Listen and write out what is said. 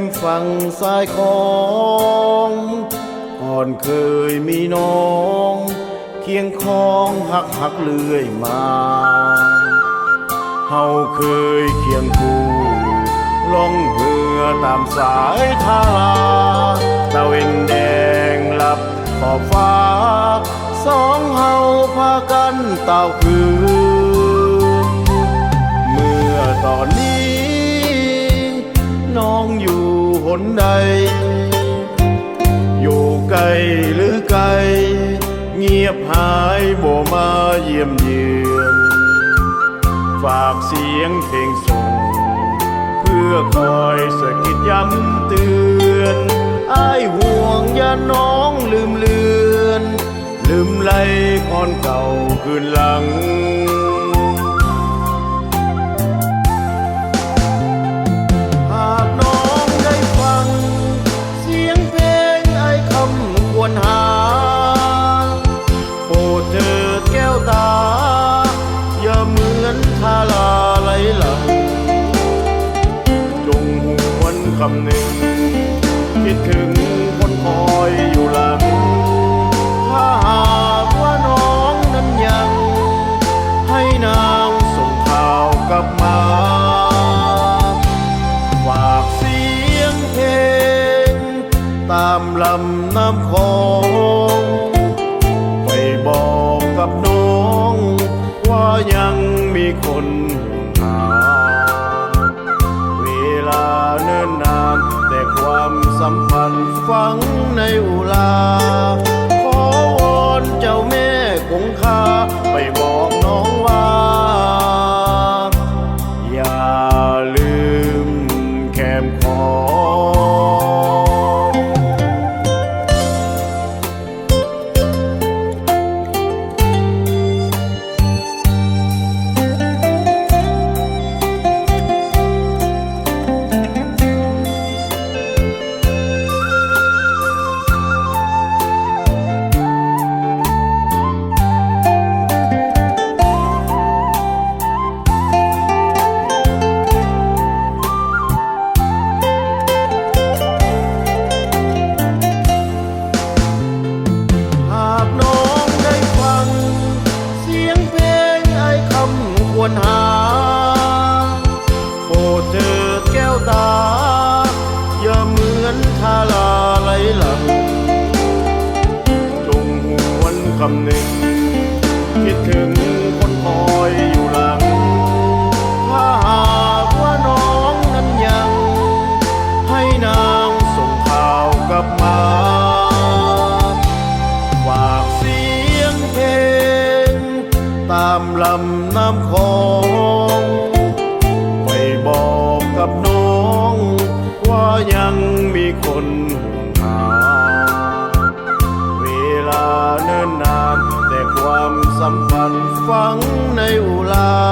มฝั่งซ้ายของก่อนเคยมีน้อง เคียงคองหักหักเลื่อยมา เฮาเคยเคียงคู่ล่องเรือตามสายทาราตะเวนแดงลับขอบฟ้า สองเฮาพากันเต่าคืน เมื่อตอนนี้ นใด อยู่ไกลหรือไกล เงียบหายบ่มาเยี่ยมเยือนฝากเสียงเพลงส่ง เพื่อคอยสะกิดย้ำเตือนอ้ายห่วงอย่าน้องลืมเลือน ลืมไหลคอนเก่าคืนหลังำหนึ่งคิดถึงคนคอยอยู่หลัง ถ้าหากว่าน้องนั้นยัง ให้นางส่งข่าวกลับมาฝากเสียงเพลง ตามลำน้ำคลอง แคามลำน้ำคลองไปบอกกับน้อง ว่ายังมีคนห่วงหาเวลาเนิ่นนานแต่ความสัมพันธ์ฝังในอุลา